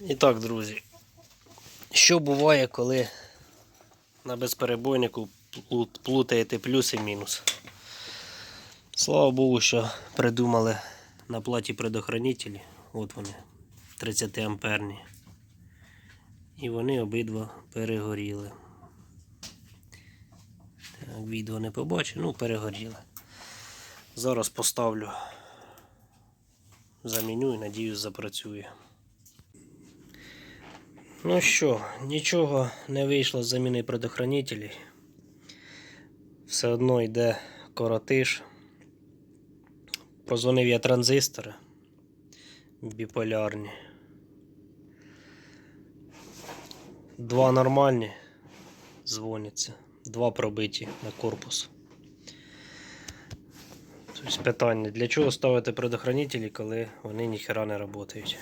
І так, друзі, що буває, коли на безперебойнику плутаєте плюс і мінус? Слава Богу, що придумали на платі предохранителі. От вони, 30 амперні. І вони обидва перегоріли. Так, відео не побачив, ну перегоріли. Зараз поставлю, заміню і надіюсь запрацює. Ну що, нічого не вийшло з заміни предохранителей. Все одно йде коротиш. Позвонив я транзистори біполярні. Два нормальні дзвоняться, два пробиті на корпус. Тобто питання, для чого ставити предохранителі, коли вони ніхера не працюють?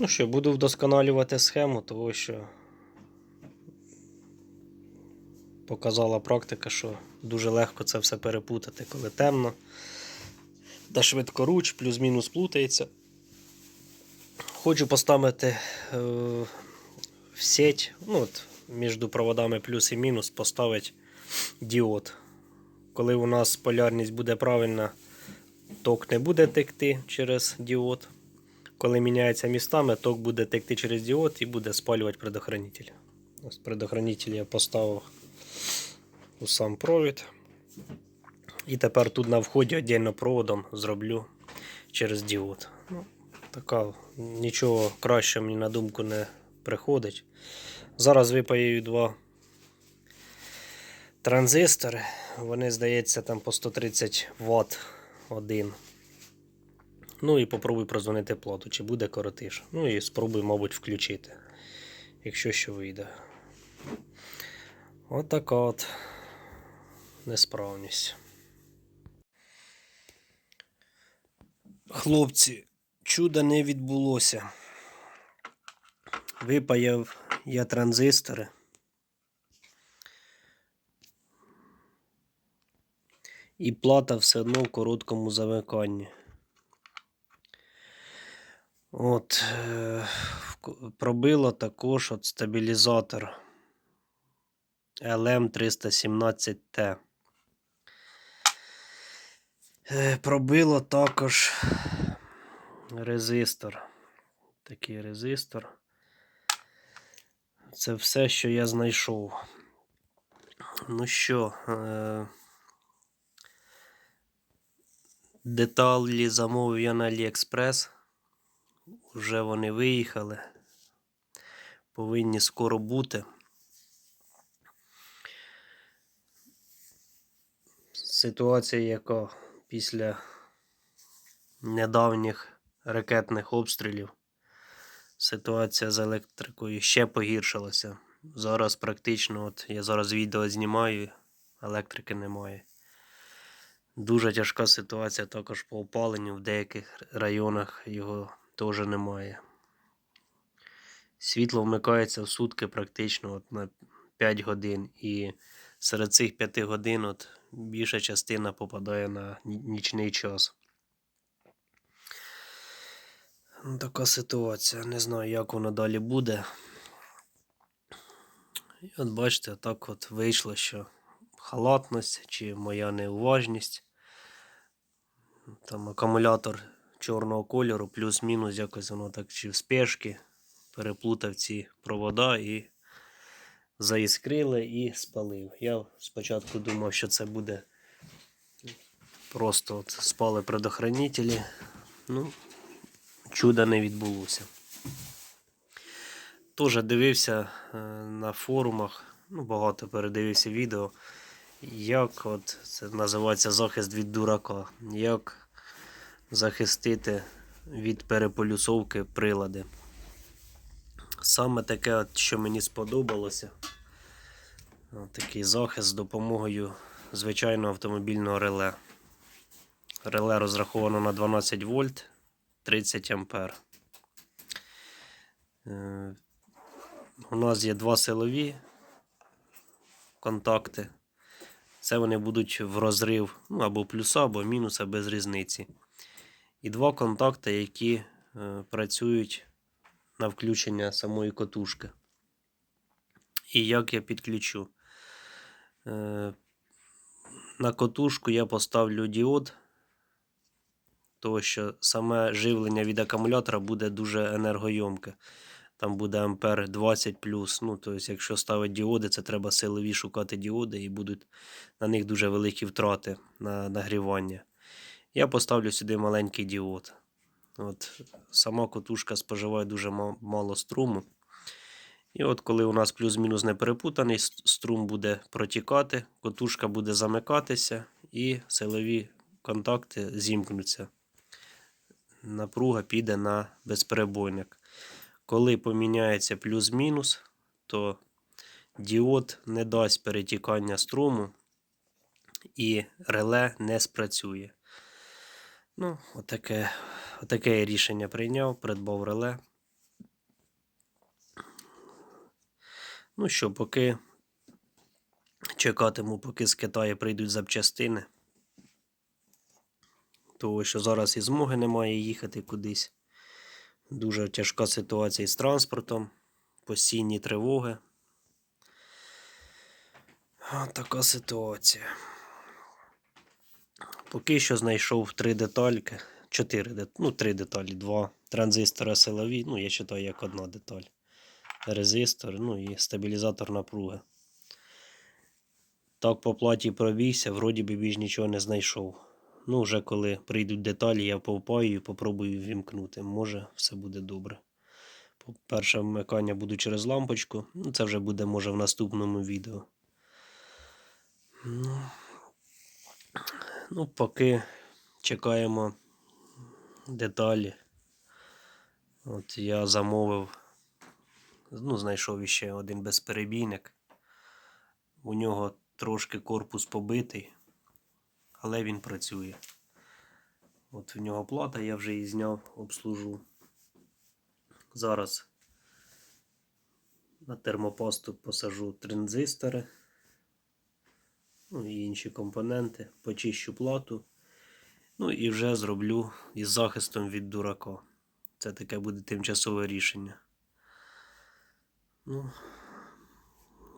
Ну що, буду вдосконалювати схему, того що показала практика, що дуже легко це все перепутати, коли темно. Та швидкоруч, плюс-мінус плутається. Хочу поставити е, в сеть, ну от, між проводами плюс і мінус, поставити діод. Коли у нас полярність буде правильна, ток не буде текти через діод. Коли міняється містами, ток буде текти через діод і буде спалювати предохранитель. Ось предохранитель я поставив у сам провід. І тепер тут на вході віддільно проводом зроблю через діод. Ну, така, нічого краще мені на думку не приходить. Зараз випаюю два транзистори. Вони, здається, там по 130 Вт один. Ну і попробуй прозвонити плату, чи буде коротиш. Ну і спробуй, мабуть, включити, якщо що вийде. От така от несправність. Хлопці, чуда не відбулося. Випаяв я транзистори. І плата все одно в короткому замиканні. От, е, пробило також от стабілізатор LM317T. Е, Пробило також резистор. Такий резистор. Це все, що я знайшов. Ну що, е, деталі замовив я на AliExpress. Вже вони виїхали. Повинні скоро бути. Ситуація, яка після недавніх ракетних обстрілів, ситуація з електрикою ще погіршилася. Зараз практично, от я зараз відео знімаю, електрики немає. Дуже тяжка ситуація також по опаленню. В деяких районах його теж немає. Світло вмикається в сутки практично от на 5 годин. І серед цих 5 годин от більша частина попадає на нічний час. Ну, Така ситуація. Не знаю, як воно далі буде. І от бачите, так от вийшло, що халатність чи моя неуважність. Там акумулятор чорного кольору, плюс-мінус, якось воно так чи в спешки переплутав ці провода і заіскрили і спалив. Я спочатку думав, що це буде просто от спали предохранителі. Ну, чуда не відбулося. Теж дивився е, на форумах, ну, багато передивився відео, як от це називається захист від дурака. Як захистити від переполюсовки прилади. Саме таке, от, що мені сподобалося. От такий захист з допомогою звичайного автомобільного реле. Реле розраховано на 12 вольт 30 ампер. Е, У нас є два силові контакти. Це вони будуть в розрив ну, або плюса, або мінуса без різниці. І два контакти, які е, працюють на включення самої котушки. І як я підключу? Е, на котушку я поставлю діод, тому що саме живлення від акумулятора буде дуже енергойомке. Там буде ампер 20 плюс. Ну, тобто, якщо ставити діоди, це треба силові шукати діоди і будуть на них дуже великі втрати на нагрівання. Я поставлю сюди маленький діод. От, сама котушка споживає дуже мало струму. І от коли у нас плюс-мінус не перепутаний, струм буде протікати, котушка буде замикатися і силові контакти зімкнуться. Напруга піде на безперебойник. Коли поміняється плюс-мінус, то діод не дасть перетікання струму і реле не спрацює. Ну, отаке, отаке я рішення прийняв, придбав реле. Ну що, поки чекатиму, поки з Китаю прийдуть запчастини. Того, що зараз і змоги немає їхати кудись. Дуже тяжка ситуація з транспортом, постійні тривоги. От така ситуація. Поки що знайшов три детальки. Чотири, дет- ну, три деталі, два транзистора силові, ну, я вважаю, як одна деталь. Резистор, ну і стабілізатор напруги. Так по платі пробігся, вроді би більш нічого не знайшов. Ну, вже коли прийдуть деталі, я повпаю і попробую вімкнути. Може, все буде добре. Перше вмикання буду через лампочку. Ну, це вже буде, може, в наступному відео. Ну, ну поки чекаємо деталі. От я замовив, ну, знайшов іще один безперебійник. У нього трошки корпус побитий, але він працює. От в нього плата, я вже її зняв, обслужу. Зараз на термопасту посажу транзистори, ну і інші компоненти, почищу плату. Ну і вже зроблю із захистом від дурака. Це таке буде тимчасове рішення. Ну,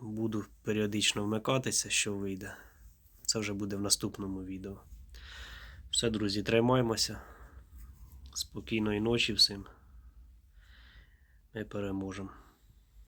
буду періодично вмикатися, що вийде. Це вже буде в наступному відео. Все, друзі, тримаємося. Спокійної ночі всім. Ми переможемо.